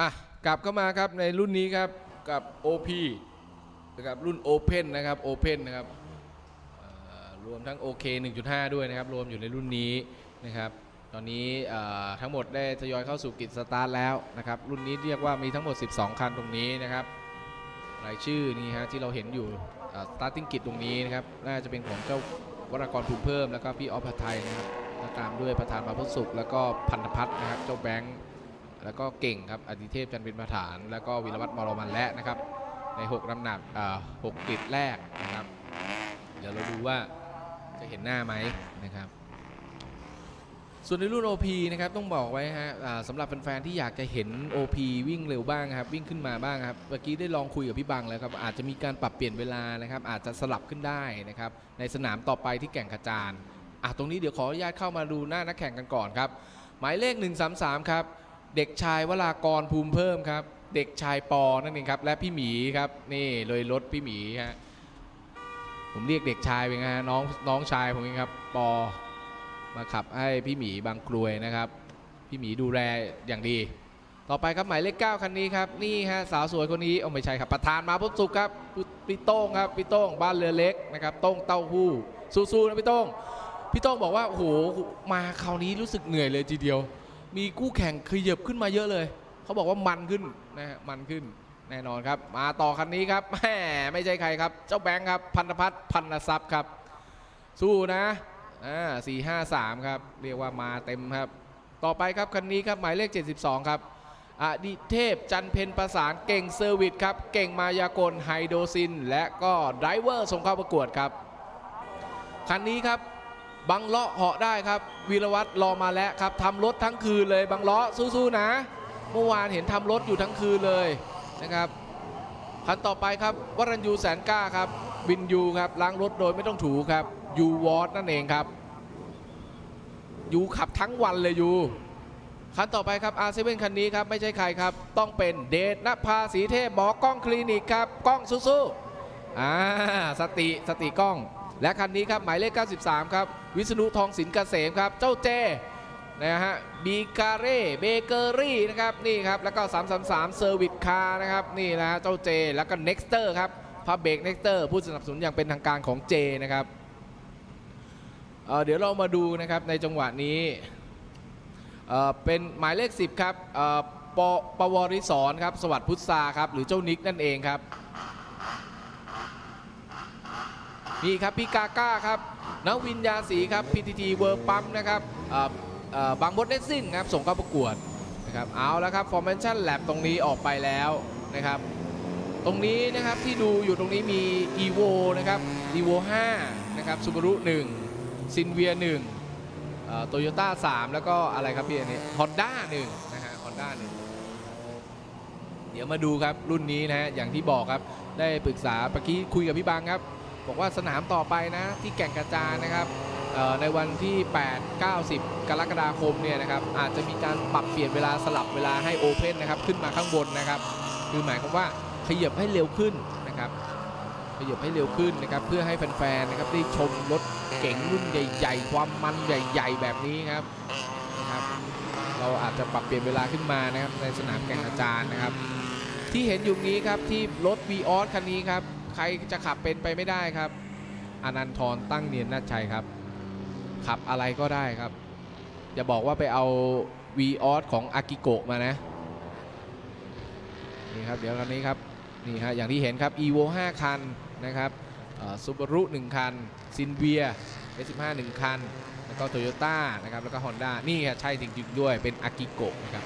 อะกลับเข้ามาครับในรุ่นนี้ครับกับ OP นะครับรุ่น Open นะครับ Open นะครับรวมทั้ง OK 1.5 ด้วยนะครับ รวมอยู่ในรุ่นนี้นะครับ ตอนนี้ทั้งหมดได้ทยอยเข้าสู่กิจสตาร์ทแล้วนะครับ รุ่นนี้เรียกว่ามีทั้งหมด 12 คันตรงนี้นะครับ รายชื่อนี่ฮะที่เราเห็นอยู่สตาร์ติ้งกิจตรงนี้นะครับ น่าจะเป็นของเจ้าวรากรภูมิเพิ่ม แล้วก็พี่ออฟพัทไทยนะครับตามด้วยประธานมาพุทธสุข แล้วก็พันธพัฒน์นะครับ เจ้าแบงค์ แล้วก็เก่งครับอดิเทพจันเป็นประธาน แล้วก็วิรวัตรมรมันและนะครับ ใน6ลำหนักหกกริดแรกนะครับ เดี๋ยวเราดูว่าจะเห็นหน้าไหมนะครับ ส่วนในรุ่น OP นะครับต้องบอกไว้ฮะสำหรับแฟนๆที่อยากจะเห็น OP วิ่งเร็วบ้างครับวิ่งขึ้นมาบ้างครับเมื่อกี้ได้ลองคุยกับพี่บังแล้วครับอาจจะมีการปรับเปลี่ยนเวลานะครับ อาจจะสลับขึ้นได้นะครับ ในสนามต่อไปที่แก่งขจานอะตรงนี้เดี๋ยวขออนุญาตเข้ามาดูหน้านักแข่งกันก่อนครับหมายเลข 133 ครับ เด็กชายวรากรภูมิเพิ่มครับ เด็กชายปอนั่นเองครับ และพี่หมีครับนี่เลยรถพี่หมีฮะผมเรียกเด็กชายไปนะฮะน้องน้องชายผมเองครับปอมาขับให้พี่หมีบางกรวยนะครับ พี่หมีดูแลอย่างดี ต่อไปครับหมายเลข9คันนี้ครับนี่ฮะสาวสวยคนนี้เอาไม่ใช่ครับประธานมาพุทสุขครับพี่โต้งครับพี่โต้งบ้านเรือเล็กนะครับโต้งเต้าหู้สู้ๆนะพี่โต้งพี่โต้งบอกว่าโอ้โหมาคราวนี้รู้สึกเหนื่อยเลยทีเดียว มีคู่แข่งขยับขึ้นมาเยอะเลย เขาบอกว่ามันขึ้นนะฮะมันขึ้นแน่นอนครับ มาต่อคันนี้ครับแหมไม่ใช่ใครครับ เจ้าแบงค์ครับ พันธพัฒน์พันธทรัพย์ครับ สู้นะอ่าสี่ห้าสามครับ เรียกว่ามาเต็มครับ ต่อไปครับคันนี้ครับหมายเลข 72 ครับอดิเทพจันเพนประสานเก่งเซอร์วิสครับ เก่งมายากลไฮโดซิน และก็ไดรเวอร์ส่งเข้าประกวดครับ คันนี้ครับ บังเลาะเหาะได้ครับ วีรวัตรรอมาแล้วครับทำรถทั้งคืนเลย บังเลาะสู้ๆนะ เมื่อวานเห็นทำรถอยู่ทั้งคืนเลยนะครับคันต่อไปครับวรัญยูแสนกล้าครับวินยูครับล้างรถโดยไม่ต้องถูครับยูวอตนั่นเองครับยูขับทั้งวันเลยยูคันต่อไปครับอาเซเว่นคันนี้ครับไม่ใช่ใครครับ ต้องเป็นเดชนภาสีเทพหมอกล้องคลินิกครับกล้องสู้ๆอ่าสติสติกล้อง และคันนี้ครับหมายเลข 93 ครับ วิษณุทองสินเกษมครับ เจ้าเจนะฮะบีการเร่เบเกอรี่นะครับนี่ครับแล้วก็ 333 เซอร์วิสคาร์นะครับนี่นะฮะเจ้าเจแล้วก็ Nexter ครับพาเบรก Nexter ผู้สนับสนุนอย่างเป็นทางการของเจนะครับเเดี๋ยวเรามาดูนะครับในจังหวะนี้เเป็นหมายเลข 10 ครับปปวริศรครับสวัสดิ์พุทธาครับหรือเจ้านิกนั่นเองครับ นี่ครับพี่กาก้าครับนวินยาศรีครับ PTT เวิร์ปั๊มนะครับบางบดเลสซิ่งครับส่งเข้าประกวดนะครับเอาแล้วครับ Formation Lab ตรงนี้ออกไปแล้วนะครับ ตรงนี้นะครับที่ดูอยู่ตรงนี้มี evo นะครับ evo 5นะครับ Subaru 1 s i n v i a 1โตโยต้า3แล้วก็อะไรครับพี่อันนี้ Honda 1นะฮะ Honda 1เดี๋ยวมาดูครับรุ่นนี้นะฮะอย่างที่บอกครับได้ปรึกษาเมื่อกี้คุยกับพี่บางครับ บอกว่าสนามต่อไปนะที่แก่งกระจานนะครับในวันที่ 8 9 10กรกฎาคมเนี่ยนะครับอาจจะมีการปรับเปลี่ยนเวลาสลับเวลาให้โอเพนนะครับขึ้นมาข้างบนนะครับ คือหมายความว่าขยับให้เร็วขึ้นนะครับขยับให้เร็วขึ้นนะครับเพื่อให้แฟนๆนะครับได้ชมรถเก๋งรุ่นใหญ่ ๆ ความมันใหญ่ ๆ แบบนี้ครับนะครับ เราอาจจะปรับเปลี่ยนเวลาขึ้นมานะครับในสนามแก่งกระจานนะครับ ที่เห็นอยู่นี้ครับที่รถ v ีออสคันนี้ครับ ใครจะขับเป็นไปไม่ได้ครับอนันทรตั้งเนียนนาชัยครับ ขับอะไรก็ได้ครับ อย่าบอกว่าไปเอา v ีออสของอากิโกะมานะ นี่ครับ เดี๋ยวคันนี้ครับ นี่ฮะอย่างที่เห็นครับ evo 5 คันนะครับซูบารุ1คันซินเวีย S15 1 คัน แล้วก็โตโยต้านะครับ แล้วก็ Honda นี่ฮะใช่จริงๆด้วยเป็นอากิโกะนะครับ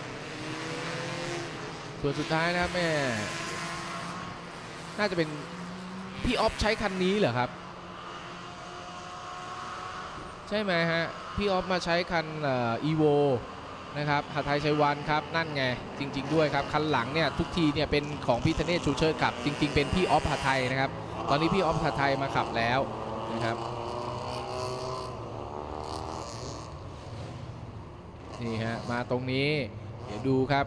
ส่วนสุดท้ายนะครับแม่ น่าจะเป็น พี่ออฟใช้คันนี้เหรอครับ ใช่ไหมฮะ พี่ออฟมาใช้คันอีโวนะครับหาไทยชัยวันครับ นั่นไง จริง ๆ ด้วยครับ คันหลังเนี่ย ทุกทีเนี่ย เป็นของพี่ธเนศชูเชิดขับ จริง ๆ เป็นพี่ออฟหาไทยนะครับ ตอนนี้พี่ออฟหาไทยมาขับแล้วนะครับนี่ฮะมาตรงนี้ เดี๋ยวดูครับ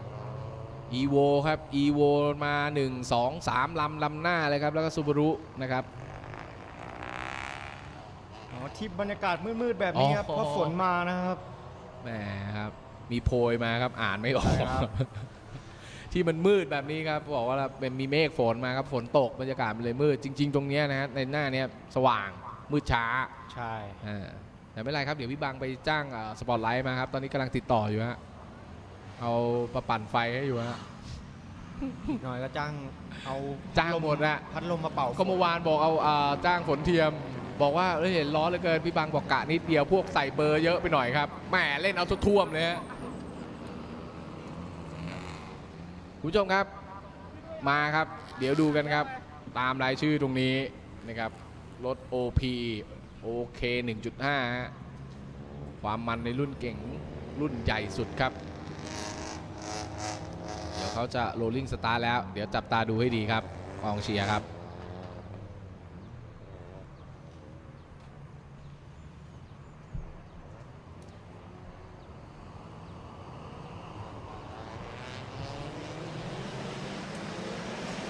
e v o ครับ e v o มา 1 2 3 ลำ ลำหน้าเลยครับ แล้วก็ซูบารุนะครับอ๋อที่บรรยากาศมืดๆแบบนี้ครับอ๋อเพราะฝนมานะครับแหมครับ มีโพยมาครับอ่านไม่ออกใช่ครับที่มันมืดแบบนี้ครับ บอกว่าเป็นมีเมฆฝนมาครับ ฝนตกบรรยากาศมันเลยมืด จริง ๆ ตรงเนี้ยนะฮะในหน้าเนี้ยสว่างมืดช้าใช่อ่าแต่ไม่เป็นไรครับ เดี๋ยวพี่บังไปจ้างสปอตไลท์มาครับ ตอนนี้กำลังติดต่ออยู่ฮะ เอาประปั่นไฟให้อยู่ฮะ อีกหน่อยก็จ้างเอาจ้างหมดอะ พัดลมมาเป่าก็เมื่อวานบอกเอาอ่าจ้างฝนเทียม บอกว่าเอ้ยเห็นร้อนเหลือเกินพี่บังบอกกะนิดเดียวพวกใส่เบอร์เยอะไปหน่อยครับแหมเล่นเอาท่วมๆเลยฮะคุณผู้ชมครับ มาครับ เดี๋ยวดูกันครับ ตามรายชื่อตรงนี้นะครับรถ OP OK 1.5ฮะความมันในรุ่นเก่งรุ่นใหญ่สุดครับ เขาจะโรลลิ่งสตาร์แล้ว เดี๋ยวจับตาดูให้ดีครับกองเชียร์ครับ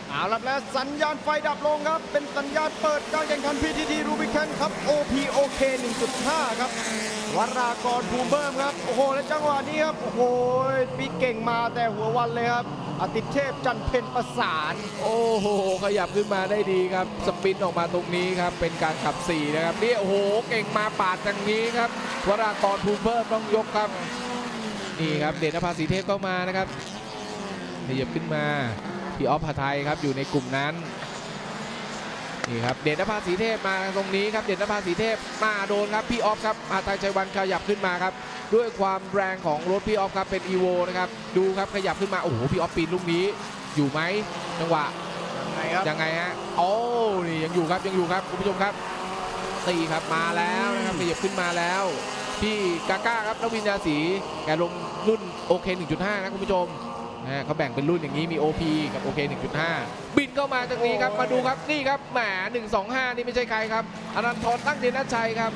เอาละแล้วสั ญาณไฟดับลงครับ เป็นสัญญาณเปิดการแข่งขัน PTT Rubicon ครับ OPOK 1.5 ครับ วรากรภูเบิ้มครับ โอ้โห และจังหวะนี้ครับ โอ้โหปีเก่งมาแต่หัววันเลยครับอติเทพจันเพนประสาน โอ้โห ขยับขึ้นมาได้ดีครับ สปินออกมาตรงนี้ครับ เป็นการขับ4นะครับ นี่โอ้โห เก่งมาปาดทางนี้ครับ วรากรภูเพิ่มต้องยกครับ นี่ครับ เดชนภาษีเทพก็มานะครับขยับขึ้นมา พี่ออฟพาไทยครับอยู่ในกลุ่มนั้นนี่ครับเดชนภาษีเทพมาตรงนี้ครับเดชนภาษีเทพมาโดนครับพี่ออฟครับอาไทยชัยวันขยับขึ้นมาครับด้วยความแรงของรถพี่ออฟครับเป็นอีโวนะครับดูครับขยับขึ้นมาโอ้โหพี่ออฟปีนลูกนี้อยู่ไหมจังหวะยังไงครับยังไงฮะโอ้นี่ยังอยู่ครับยังอยู่ครับคุณผู้ชมครับตีครับมาแล้วนะครับขยับขึ้นมาแล้วพี่กาก้าครับนวินยาสีแกลงรุ่นโอเค 1.5 นะคุณผู้ชม นะฮะเขาแบ่งเป็นรุ่นอย่างนี้มี OP กับ OK 1.5 บินเข้ามาจากนี้ครับมาดูครับนี่ครับแหม125 นี่ไม่ใช่ใครครับอนันทรตั้งเดชนชัยครับ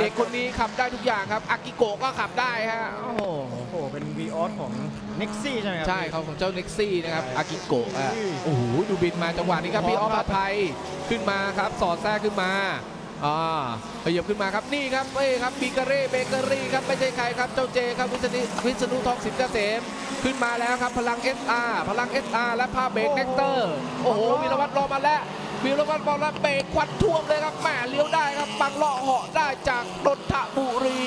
เด็กคนนี้ขับได้ทุกอย่างครับอากิโกะก็ขับได้ฮะโอ้โหโอ้โหเป็น v ีออสของ Nexi ใช่ไหมครัใช่เขาของเจ้าเน็กซี่นะครับอากิโกะอะอุ้ยโอ้โหดูบินมาจังหวะนี้ครับพี่ออฟครัอาบไทยขึ้นมาครับสอดแทรกขึ้นมา อ่าขยับขึ้นมาครับนี่ครับเอ้ยครับบิเกอรี่เบเกอรี่ครับไม่ใช่ใครครับเจ้าเจครับวิษณุวิษณุทองสินเกษมขึ้นมาแล้วครับพลัง SR พลัง SR และภาพเบรกเน็กเตอร์โอ้โหวีรวัตรรอมาแล้ววีรวัตรบอกแล้วเบรกควันท่วมเลยครับแหมเลี้ยวได้ครับบังเลาะเหาะได้จากนนทบุรี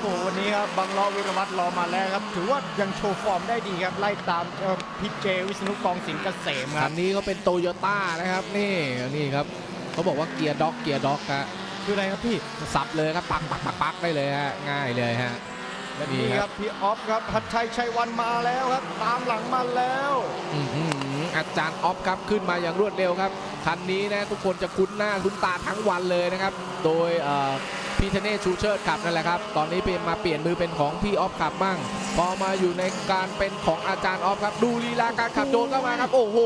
โอ้โหวันนี้ครับบังล้อวิรวัตรรอมาแล้วครับ ถือว่ายังโชว์ฟอร์มได้ดีครับไล่ตามเอ่อพิเจวิษณุกองสิงห์เกษมคคัรับนนี้เขาเป็นโตโยต้านะครับนี่นี่ครับ เขาบอกว่าเกียร์ด็อกเกียร์ด็อกฮะคืออะไรครับพี่สับเลยครับปักปักปักปักได้เลยฮะง่ายเลยฮะและนี่นี่คครัรับบพี่ออฟครับพัดชัยชัยวันมาแล้วครับ ตามหลังมาแล้วอื้อหืออาจารย์ออฟครับขึ้นมาอย่างรวดเร็วครับคันนี้นะทุกคนจะคุ้นหน้าคุ้นตาทั้งวันเลยนะครับ โดยเอ่อพี่ธเนศชูเชิดขับนั่นแหละครับ ตอนนี้เป็นมาเปลี่ยนมือเป็นของพี่ออฟขับมั่ง พอมาอยู่ในการเป็นของอาจารย์ออฟครับ ดูลีลาการขับโดนเข้ามาครับ โอ้โห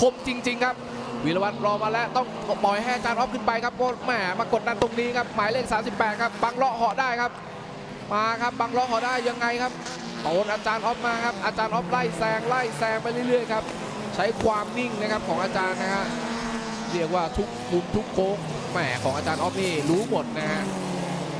คมจริง ๆ ครับ วีรวัตรรอมาแล้วต้องปล่อยให้อาจารย์ออฟขึ้นไปครับโอ้แหมมากดดันตรงนี้ครับหมายเลข 38 ครับบังเลาะเหาะได้ครับ มาครับบังเลาะเหาะได้ยังไงครับโดนอาจารย์ออฟมาครับอาจารย์ออฟไล่แซงไล่แซงไปเรื่อยๆครับใช้ความนิ่งนะครับของอาจารย์นะฮะเรียกว่าทุกมุมทุกโค้งแหมของอาจารย์ออฟนี่รู้หมดนะฮะ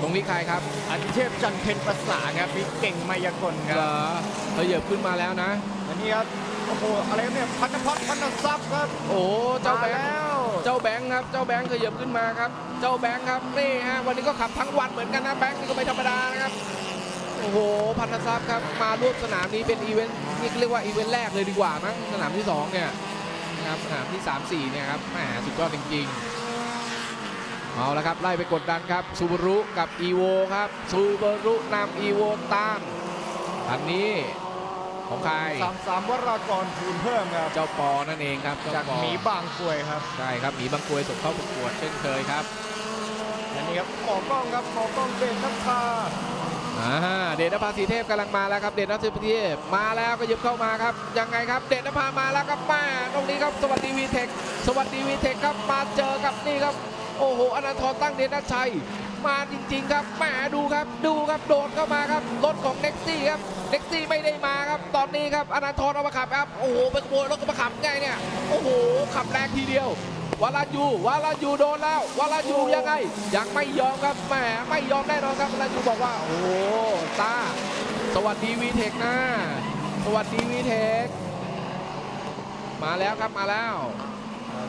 ตรงนี้ใครครับอธิเทพจันเพนประสานครับพี่เก่งมายากลคเหรรับอขยับขึ้นมาแล้วนะอันนี้ครับ โอ้โหอะไรครับเนี่ยพันธพัฒน์พันธทรัพย์ครับโอ้เจ้าแบงค์มแล้วเจ้าแบงค์ครับเจ้าแบงค์ขยับขึ้นมาครับ เจ้าแบงค์ครับนี่ฮะวันนี้ก็ขับทั้งวันเหมือนกันนะแบงค์นี่ก็ไม่ธรรมดานะครับโอ้โหพันธทรัพย์ครับมาร่วมสนามนี้เป็นอีเวนต์นี่เรียกว่าอีเวนต์แรกเลยดีกว่ามั้งสนามที่ 2 เนี่ยนะครับสนามที่ 3 4 เนี่ยครับแหมสุดยอดจริงๆเอาละครับไล่ไปกดดันครับซูบารุกับอีโวครับซูบารุนำอีโวตามคันนี้ ของใครสามสามวรากรภูมิเพิ่มครับ เจ้าปอนั่นเองครับเจ้จากปอหมีบางกรวยครับใช่ครับหมีบางกรวยส่งเข้าประกวดเช่นเคยครับอันนี้ครับหมอกล้องครับหมอกล้องเด่นน้ำพาอ่าเดชนภาสีเทพกำลังมาแล้วครับ เดชนภาสีเทพมาแล้วก็หยิบเข้ามาครับ ยังไงครับ เดชนภามาแล้วครับมาตรงนี้ครับ สวัสดีวีเทค สวัสดีวีเทคครับ มาเจอกับนี่ครับ โอ้โหอนันทรตั้งเดชนชัย มาจริง ๆ ครับแหมดูครับ ดูครับโดดเข้ามาครับรถของเน็กซี่ครับเน็กซี่ไม่ได้มาครับ ตอนนี้ครับอนันทรเอามาขับครับโอ้โหไปขโมยรถก็มาขับไงเนี่ยโอ้โหขับแรงทีเดียววาลายูวาลายูโดนแล้ววาลายูยังไง ยังไม่ยอมครับแหมไม่ยอมแน่นอนครับวาลายูบอกว่า โอ้โหตาสวัสดีวีเทคนะโวัสดีวีเทคมาแล้วครับมาแล้ว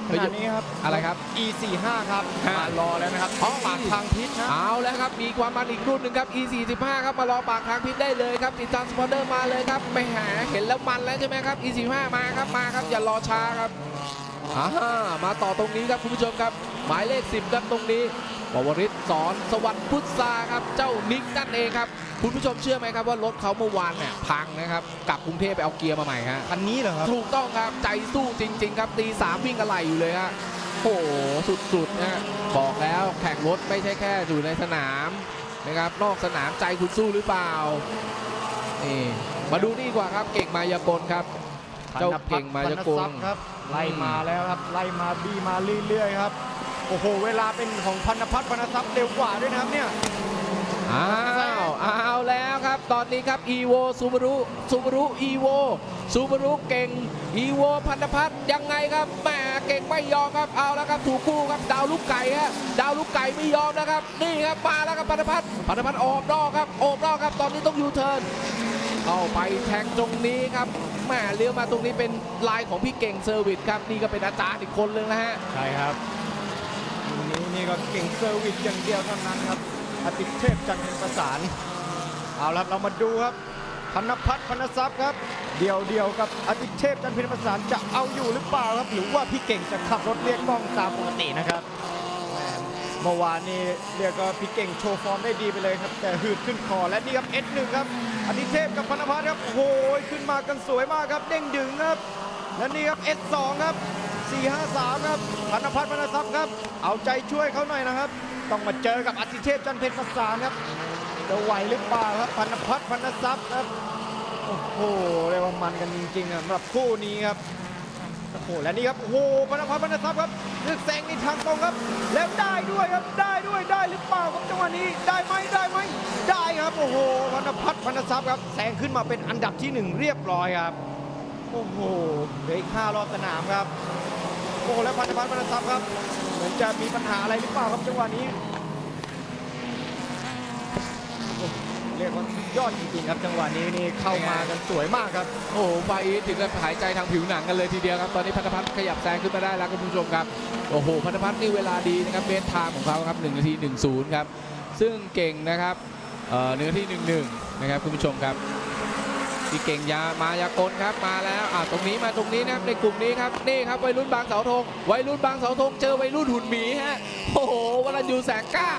ขณะนี้ครับ อะไรครับ E45 ครับฮะ มารอแล้วนะครับอ๋อปากทางพิษนะเอาแล้วครับ มีความมันอีกรุ่นหนึ่งครับ E45 ครับ มารอปากทางพิษได้เลยครับ ติดตามสปอนเดอร์มาเลยครับไปหาเห็นแล้วมันแล้วใช่ไหมครับ E45 มาครับ มาครับ อย่ารอช้าครับอ่ามาต่อตรงนี้ครับคุณผู้ชมครับ หมายเลข 10ครับตรงนี้ ปวริศสอนสวัสดิ์พุทธาครับ เจ้านิกนั่นเองครับ คุณผู้ชมเชื่อไหมครับว่ารถเขาเมื่อวานเนี่ยพังนะครับกลับกรุงเทพไปเอาเกียร์มาใหม่ฮะคันนี้เหรอครับ ถูกต้องครับใจสู้จริง ๆ ครับตีสามวิ่งอะไรอยู่เลยฮะโอ้โหสุดๆนะบอกแล้วแข่งรถไม่ใช่แค่อยู่ในสนามนะครับ นอกสนามใจคุณสู้หรือเปล่านี่มาดูนี่ดีกว่าครับเก่งมายากลครับ เจ้าเก่งมายากลพันทรัพย์ครับไล่มาแล้วครับไล่มาบีมาเรื่อยๆครับ โอ้โห เวลาเป็นของพันธพัฒน์พันทรัพย์เร็วกว่าด้วยนะครับเนี่ย อ้าวเอาแล้วครับ ตอนนี้ครับ e v o ซูบารุซูบารุ e v o ซูบารุเก่ง e v o พันธพัฒน์ยังไงครับแหมเก่งไม่ยอมครับเอาแล้วครับถูกคู่ครับดาวลูกไก่ฮะดาวลูกไก่ไม่ยอมนะครับ นี่ครับมาแล้วครับพันธพัฒน์พันธพัฒน์ออกนอกครับออกนอกครับ ตอนนี้ต้องยูเทิร์นเข้าไปแทงตรงนี้ครับแหมเลี้ยวมาตรงนี้เป็นลายของพี่เก่งเซอร์วิสครับนี่ก็เป็นอาจารย์อีกคนนึงนะฮะใช่ครับที นี่ก็เก่งเซอร์วิสอย่างเดียวเท่านั้นครับอติเทพจันทร์เป็นประสาน เอาละเรามาดูครับพนพัฒน์พนทรัพย์ครับ เดียวเดียวกับอติเทพจันทร์เป็นประสานจะเอาอยู่หรือเปล่าครับ หรือว่าพี่เก่งจะขับรถเรียกกล้องตามปกตินะครับเมื่อวานนี้เรียกว่าพี่เก่งโชว์ฟอร์มได้ดีไปเลยครับ แต่หืดขึ้นคอและนี่ครับ S1 ครับอติเทพกับพนพัฒน์ครับโอ้โหขึ้นมากันสวยมากครับ เด้งดึงครับ และนี่ครับ S2 ครับ 453 ครับพันพัฒน์พันทรัพย์ครับ เอาใจช่วยเขาหน่อยนะครับ ต้องมาเจอกับอาติเทพจันเพชรประสานครับ จะไหวหรือเปล่าครับพันพัฒน์พันทรัพย์ครับ โอ้โหเรียกว่ามันกันจริงๆสำหรับคู่นี้ครับ โอ้โห และนี่ครับ โอ้โหพันพัฒน์พันทรัพย์ครับเลือกแซงในทางตรงครับ แล้วได้ด้วยครับ ได้ด้วยได้หรือเปล่าครับจังหวะนี้ ได้ไหมได้ไหมได้ครับ โอ้โหพันพัฒน์พันทรัพย์ครับแซงขึ้นมาเป็นอันดับที่หนึ่งเรียบร้อยครับโอ้โหเหลืออีกห้ารอบสนามครับ โอ้โหแล้วพันธพัฒน์พันธทรัพย์ครับ เหมือนจะมีปัญหาอะไรหรือเปล่าครับจังหวะนี้เรียกว่าสุดยอดจริงๆครับ จังหวะนี้นี่เข้ามากันสวยมากครับ โอ้โหไฟอีถึงกับหายใจทางผิวหนังกันเลยทีเดียวครับ ตอนนี้พันธพัฒน์ขยับแซงขึ้นมาได้แล้วคุณผู้ชมครับ โอ้โห พันธพัฒน์นี่เวลาดีนะครับเบสไทม์ของเขาครับ1นาที 10 ครับ ซึ่งเก่งนะครับเอ่อหนึ่งนาที 11 นะครับคุณผู้ชมครับ พี่เก่งยามายากลครับมาแล้วอ่าตรงนี้มาตรงนี้นะครับในกลุ่มนี้ครับนี่ครับวัยรุ่นบางเสาธงวัยรุ่นบางเสาธงเจอวัยรุ่นหุ่นหมีฮะโอ้โหวันละอยู่แสงกล้า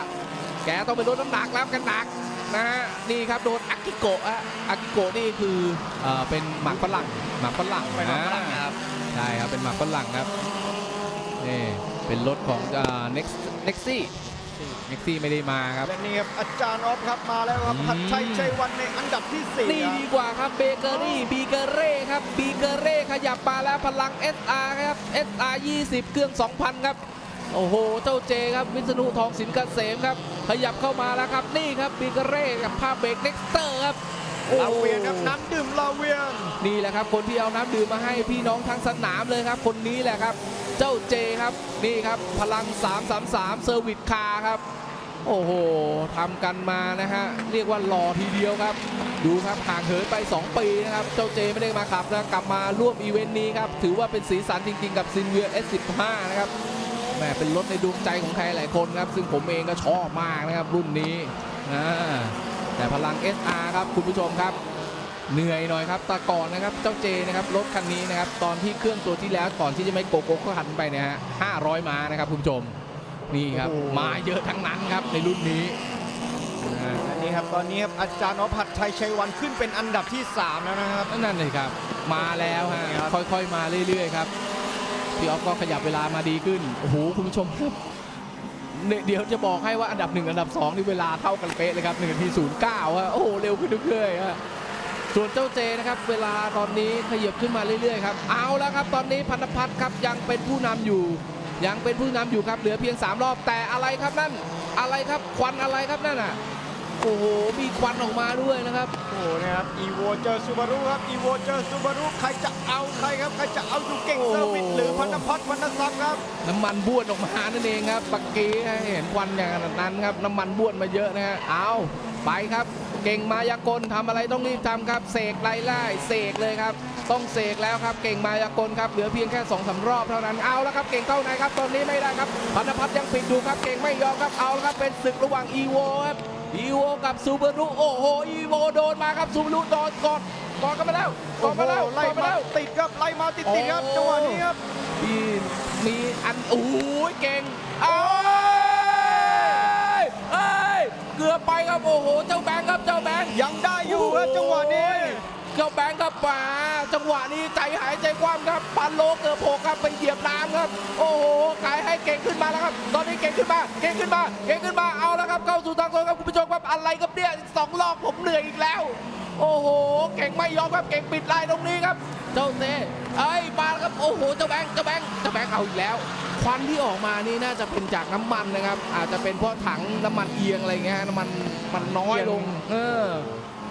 แกต้องไปลดน้ำหนักแล้วกันหนักนะฮะนี่ครับโดนอากิโกะอะอากิโกะนี่คือเอ่อเป็นหมักฝรั่งหมักฝรั่งเป็นหมากฝรั่งอ่านะครับใช่ครับเป็นหมักฝรั่งครับนี่เป็นรถของอ่า next nexi nexi ไม่ได้มาครับ และนี่ครับอาจารย์ออฟครับมาแล้วครับอืม พัดชัยชัยวันในอันดับที่สี่นี่ครับดีกว่าครับเบเกอรี่บีเกเร่ครับบีเกเร่ขยับมาแล้วพลัง SR ครับ SR 20 เครื่อง 2,000 ครับ โอ้โห เจ้าเจครับ วิษณุทองสินเกษมครับ ขยับเข้ามาแล้วครับ นี่ครับบีเกเร่กับภาพเบรกเน็กเตอร์ครับโอ้ลาเวียนครับน้ำดื่มลาเวียน นี่แหละครับ คนที่เอาน้ำดื่มมาให้พี่น้องทั้งสนามเลยครับ คนนี้แหละครับ เจ้าเจครับนี่ครับพลัง 333 เซอร์วิสคาร์ครับ โอ้โหทำกันมานะฮะเรียกว่าหล่อทีเดียวครับ ดูครับห่างเหินไป 2 ปีนะครับ เจ้าเจไม่ได้มาขับนะกลับมาร่วมอีเวนต์นี้ครับ ถือว่าเป็นสีสันจริงๆ กับซินเวีย S15 นะครับแหมเป็นรถในดวงใจของใครหลายคนครับ ซึ่งผมเองก็ชอบมากนะครับรุ่นนี้นะแต่พลัง SR ครับคุณผู้ชมครับ เหนื่อยหน่อยครับแตะก่อนนะครับเจ้าเจนะครับรถคันนี้นะครับตอนที่เครื่องตัวที่แล้วก่อนที่จะไม่โกโก้ก็หันไปเนะฮะ500ม้านะครับคุณผู้ชมนี่ครับโอ้โหมาเยอะทั้งนั้นครับในรุ่นนี้นะฮะอันนี้ครับตอนนี้ครับอาจารย์ออฟพัดชัยชัยวันขึ้นเป็นอันดับที่สามแล้วนะครับนั่นเลยครับ มาแล้วฮะครับค่อยๆ มาเรื่อยๆครับพี่ออฟก็ขยับเวลามาดีขึ้นโอ้โหคุณผู้ชมครับเนี่ยเดี๋ยวจะบอกให้ว่าอันดับหนึ่งอันดับสองนี่เวลาเท่ากันเป๊ะเลยครับหนึ่งนาทีศูนย์เก้าฮะโอ้โหเร็วขึ้นเรื่อยๆฮะ ส่วนเจ้าเจนะครับ เวลาตอนนี้ขยับขึ้นมาเรื่อยๆครับเอาแล้วครับ ตอนนี้พันธพัฒน์ครับยังเป็นผู้นำอยู่ ยังเป็นผู้นำอยู่ครับเหลือเพียง 3 รอบแต่อะไรครับนั่นอะไรครับควันอะไรครับนั่นอะโอ้โหมีควันออกมาด้วยนะครับโอ้โหนะครับอีโวเจอซูบารุครับอีโวเจอซูบารุใครจะเอาใครครับใครจะเอาอยู่เก่งโอ้เซอร์วิสหรือพันธพัฒน์พันธทรัพย์ครับน้ำมันบ้วนออกมานั่นเองครับปักกี้เห็นควันอย่างนั้นครับน้ำมันบ้วนมาเยอะนะฮะเอาไปครับ เก่งมายากลทำอะไรต้องรีบทำครับ เสกไล่ไล่เสกเลยครับ ต้องเสกแล้วครับ เก่งมายากลครับ เหลือเพียงแค่สองสามรอบเท่านั้น เอาแล้วครับ เก่งเข้าในครับ ตอนนี้ไม่ได้ครับพันธพัฒน์ยังปิดดูครับ เก่งไม่ยอมครับ เอาแล้วครับ เป็นศึกระหว่างอีโวครับ อีโวกับซูเปอร์นุโอ้โห อีโวโดนมาครับ ซูเปอร์นุโดนกดกดกันมาแล้วกดมาแล้วโอ้โหไล่กดมามาแล้วติดครับไล่มาติดติดๆครับโอ้จังหวะนี้ครับมีมีอันโอ้ยเก่งเอ้ย เอ้ยเกือบไปครับโอ้โหเจ้าแบงค์ครับเจ้าแบงค์ยังได้อยู่ครับจังหวะนี้ เจ้าแบงค์ครับป่าจังหวะนี้ใจหายใจคว่ำครับปันโลเกือบโผล่ครับไปเหยียบน้ำครับ โอ้โหกายให้เก่งขึ้นมาแล้วครับ ตอนนี้เก่งขึ้นมาเก่งขึ้นมาเก่งขึ้นมาเอาแล้วครับเข้าสู่ทางโค้งครับคุณผู้ชมครับ อะไรครับเนี่ยสองรอบผมเหนื่อยอีกแล้ว โอ้โห เก่งไม่ยอมครับเก่งปิดลายตรงนี้ครับ เจ้าเต้เอ้ยมาแล้วครับโอ้โหเจ้าแบงค์เจ้าแบงค์เจ้าแบงค์เอาอีกแล้ว ควันที่ออกมานี่น่าจะเป็นจากน้ำมันนะครับ อาจจะเป็นเพราะถังน้ำมันเอียงอะไรเงี้ยฮะน้ำมันมันน้อยลง เออ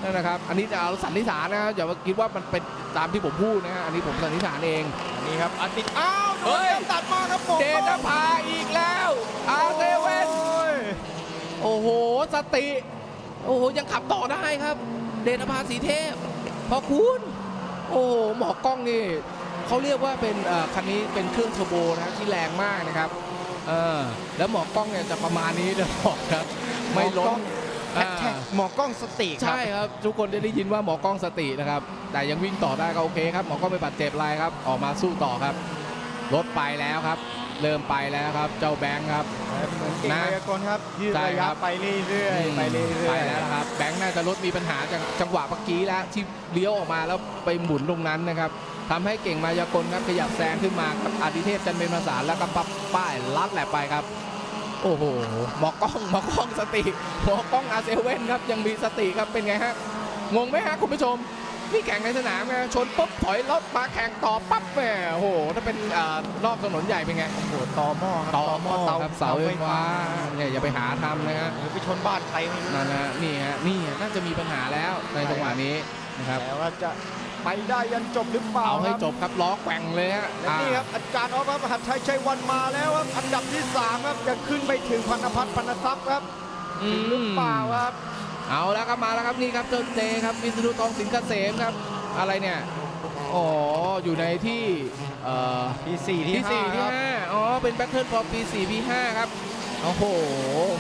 นั่นนะครับ อันนี้จะเอาสันนิษฐานนะครับอย่ามาคิดว่ามันเป็นตามที่ผมพูดนะฮะอันนี้ผมสันนิษฐานเองนี่ครับอันติดอ้าวโดเฮ้นยครับตัดมาครับผมเดชพาอีกแล้วอาเซเว่น โอ้ยโอ้โห สติ โอ้โห ยังขับต่อได้ครับ เดชพาสีเทพ พอคุณ โอ้โห หมอกล้องนี่เขาเรียกว่าเป็นเอ่อคันนี้เป็นเครื่องเทอร์โบนะที่แรงมากนะครับเออแล้วหมอกล้องเนี่ยจะประมาณนี้จะบอกครับ ไม่ล้นแฮชแท็กหมอกล้องสติครับใช่ครับ ทุกคนได้ได้ยินว่าหมอกล้องสตินะครับ แต่ยังวิ่งต่อได้ก็โอเคครับ หมอกล้องไม่บาดเจ็บอะไรครับ ออกมาสู้ต่อครับ รถไปแล้วครับ เริ่มไปแล้วครับ เจ้าแบงค์ครับ เหมือนเก่งนะไวยากลครับยืดใช่ระคยะรับไปเรื่อยๆไปเรื่ไปอยๆแล้วนะครับแบงค์น่าจะรถมีปัญหาจากจังหวะเมื่อกี้แล้วที่เลี้ยวออกมาแล้วไปหมุนตรงนั้นนะครับทำให้เก่งมายากลครับขยับแซงขึ้นมาครับอาทิเทพจันเป็นภาษานแล้วก็ปั๊บป้ายลัดแหลกไปครับ โอ้โหหมอกล้องหมอกล้องสติหมอกล้องอาเซเว่นครับยังมีสติครับเป็นไงฮะงงไหมฮะคุณผู้ชม นี่แข่งในสนามไงชนปุ๊บถอยรถมาแข่งต่อปั๊บแหมโอ้โหถ้าเป็นเอ่อรอบถนนใหญ่เป็นไงโอ้โหต่อหม้อครับต่อหม้อเตาครับเสาไฟฟ้าเนี่ยอย่าไปหาทำนะฮะหรือไปชนบ้านใครไม่รู้นั่นนะนี่ฮะนี่ฮะน่าจะมีปัญหาแล้วในจังหวะนี้นะครับแต่ว่าจะไปได้ยันจบหรือเปล่าเอาให้ครับจบครับล้อแกว่งเลยฮะและนี่ครับอาจารย์ออฟครับมหัดชัยชัยวันมาแล้วครับอันดับที่3ครับจะขึ้นไปถึงพันธพัฒน์พันธทรัพย์ครับอืถึงหรือมเปล่าครับ เอาแล้วครับมาแล้วครับนี่ครับเจ้าเจครับวิศนุทองสินเกษมครับ อะไรเนี่ยอ๋ออยู่ในที่เอ่อที่4ที่ที่สี่5คที่รับห้าอ๋อเป็นแบทเทิลฟอร์ปีสี่ปีห้าครับโอ้โห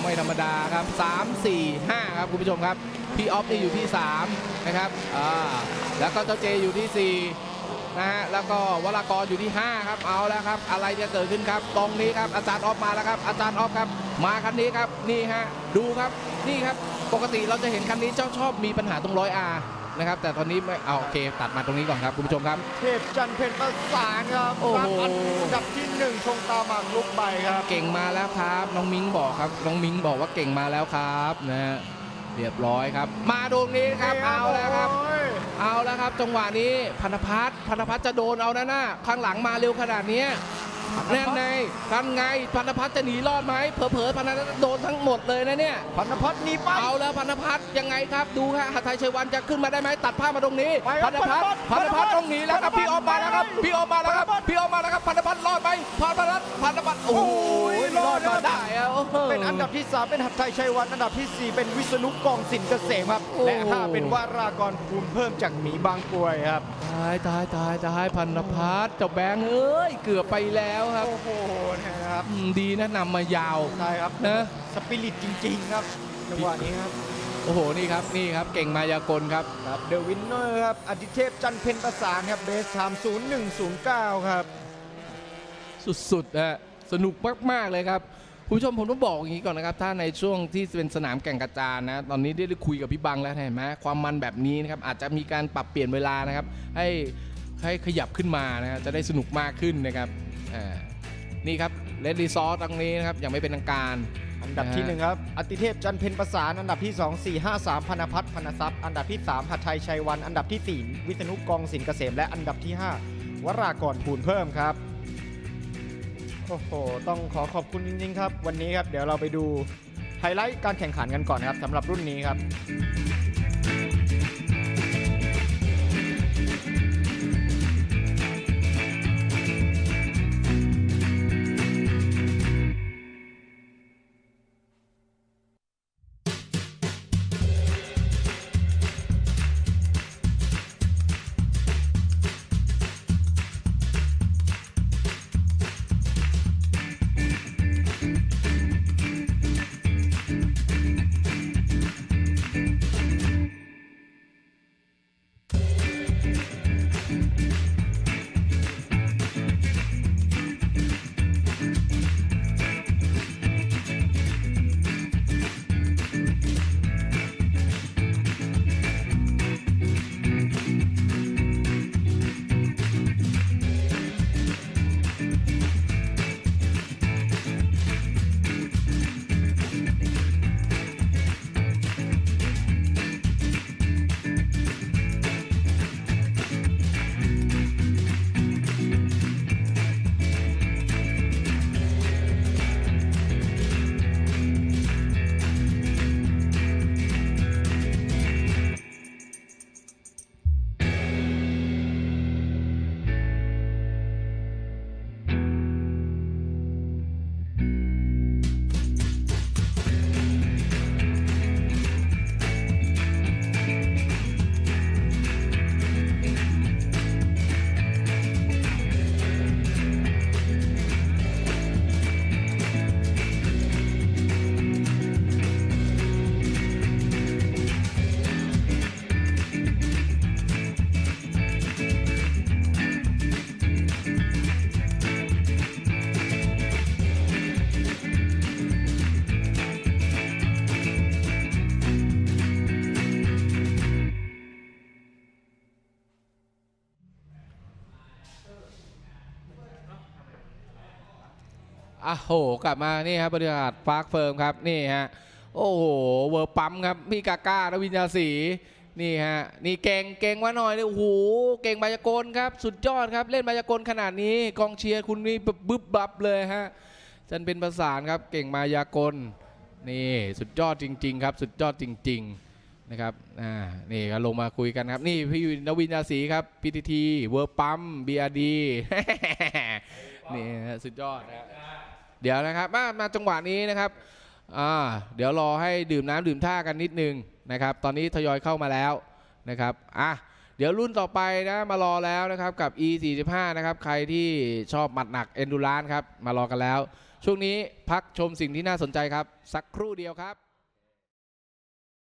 ไม่ธรรมดาครับสามสี่ห้าครับคุณผู้ชมครับพี่ออฟนี่อยู่ที่สามนะครับอ่าแล้วก็เจ้าเจอยู่ที่สี่นะฮะแล้วก็วรากรอยู่ที่5ครับเอาแล้วครับ อะไรจะเกิดขึ้นครับ ตรงนี้ครับอาจารย์ออฟมาแล้วครับอาจารย์ออฟครับมาคันนี้ครับนี่ฮะดูครับนี่ครับ ปกติเราจะเห็นคันนี้เจ้าชอบมีปัญหาตรงร้อยอานะครับแต่ตอนนี้ไม่เอาโอเค ตัดมาตรงนี้ก่อนครับคุณผู้ชมครับ เทพจันทร์เพ็ญประสานครับโอ้โห รับอันดับที่หนึ่งชงตามหมากลุกไปครับ เก่งมาแล้วครับ น้องมิงบอกครับ น้องมิงบอกว่าเก่งมาแล้วครับนะฮะเรียบร้อยครับ มาตรงนี้ครับเอาแล้วครับ โอ้ยเอาแล้วครับจังหวะนี้พันธพัฒน์พันธพัฒน์จะโดนเอานะหน้าข้างหลังมาเร็วขนาดเนี้ย แน่ไงทันไงพันธพัฒน์จะหนีรอดไหมเผลอๆพันธพัฒน์โดนทั้งหมดเลยนะเนี่ยพันธพัฒน์หนีไปเอาแล้วพันธพัฒน์ยังไงครับดูฮะหัตถไทยชัยวันจะขึ้นมาได้ไหมตัดภาพมาตรงนี้ไปครัพับนธพัฒน์พัพันนธธพัพัฒฒน์น์ต้องหนีแล้วครับพันธพัฒน์พี่ออกมาแล้วครับไปพี่ออกมาแล้วครับพันธพัฒน์พี่ออกมาแล้วครับพันธพัฒน์รอดไหมพันธพัฒน์พันธพัฒน์โอ้โอ้ยยรอดรอมาดได้อะโอ้โหเป็นอันดับที่ 3 เป็นหัตถไทยชัยวันอันดับทีสี่ 4 เป็นวิษณุกองสินเกษมครับโอ้และ5เป็นวารากรภูมิเพิ่มจากหมีบางกรวยครับตายตายตายตายพันธพัฒน์เจ้าแบงค์เอ้ยเกือบไปแล้วครับ โอ้โหนะครับอืมดีนะนำมายาวใช่ครับ นะ สปิริตจริง ๆ ครับจังหวะนี้ครับ โอ้โห นี่ครับ นี่ครับ เก่งมายากลครับ ครับเดอะวินเนอร์ครับอดิเทพจันทร์เพ็ญประสานครับเบสไทม์0109 ครับ สุดๆนะสนุกมาก ๆ เลยครับคุณผู้ชมผมต้องบอกอย่างนี้ก่อนนะครับ ถ้าในช่วงที่เป็นสนามแก่งกระจานนะ ตอนนี้ได้คุยกับพี่บังแล้วเห็นไหมความมันแบบนี้นะครับ อาจจะมีการปรับเปลี่ยนเวลานะครับ ให้ ให้ขยับขึ้นมานะฮะจะได้สนุกมากขึ้นนะครับอ่านี่ครับเลดรีซอร์ตรงนี้นะครับยังไม่เป็นทางการอันดับที่นะฮะหนึ่งครับอติเทพจันทร์เพ็ญประสานอันดับที่ 2 4 5 3พนพัฒน์พนทรัพย์อันดับที่ 3หัตถไทยชัยวัน อันดับทีสี่ 4 วิษณุกองสินเกษมและอันดับที่ 5 วรากรภูลเพิ่มครับโอ้โหต้องขอขอบคุณจริงๆครับ วันนี้ครับเดี๋ยวเราไปดูไฮไลท์การแข่งขันกันก่อนครับสำหรับรุ่นนี้ครับ อ้โห กลับมานี่ครับบรรยากาศปาร์คเฟิร์มครับนี่ฮะโอ้โหเวอร์ปั๊มครับพี่กาก้านวิญญาสีนี่ฮะนี่เก่งเก่งว่าหน่อยเลยโอ้โหเก่งมายากลครับสุดยอดครับ เล่นมายากลขนาดนี้กองเชียร์คุณนี่บึบบับเลยฮะจันเป็นประสานครับเก่งมายากลนี่สุดยอดจริง ๆ ครับ สุดยอดจริง ๆนะครับอ่านี่ก็ลงมาคุยกันครับ นี่พี่นวินยาศรีครับ PTT เวอร์ปั๊ม BRD นี่สุดยอดนะครับ เดี๋ยวนะครับมามาจังหวะนี้นะครับอ่าเดี๋ยวรอให้ดื่มน้ำดื่มท่ากันนิดนึงนะครับ ตอนนี้ทยอยเข้ามาแล้วนะครับอะเดี๋ยวรุ่นต่อไปนะมารอแล้วนะครับกับ E 4 5นะครับใครที่ชอบหมัดหนัก Endurance ครับมารอกันแล้ว ช่วงนี้พักชมสิ่งที่น่าสนใจครับ สักครู่เดียวครับ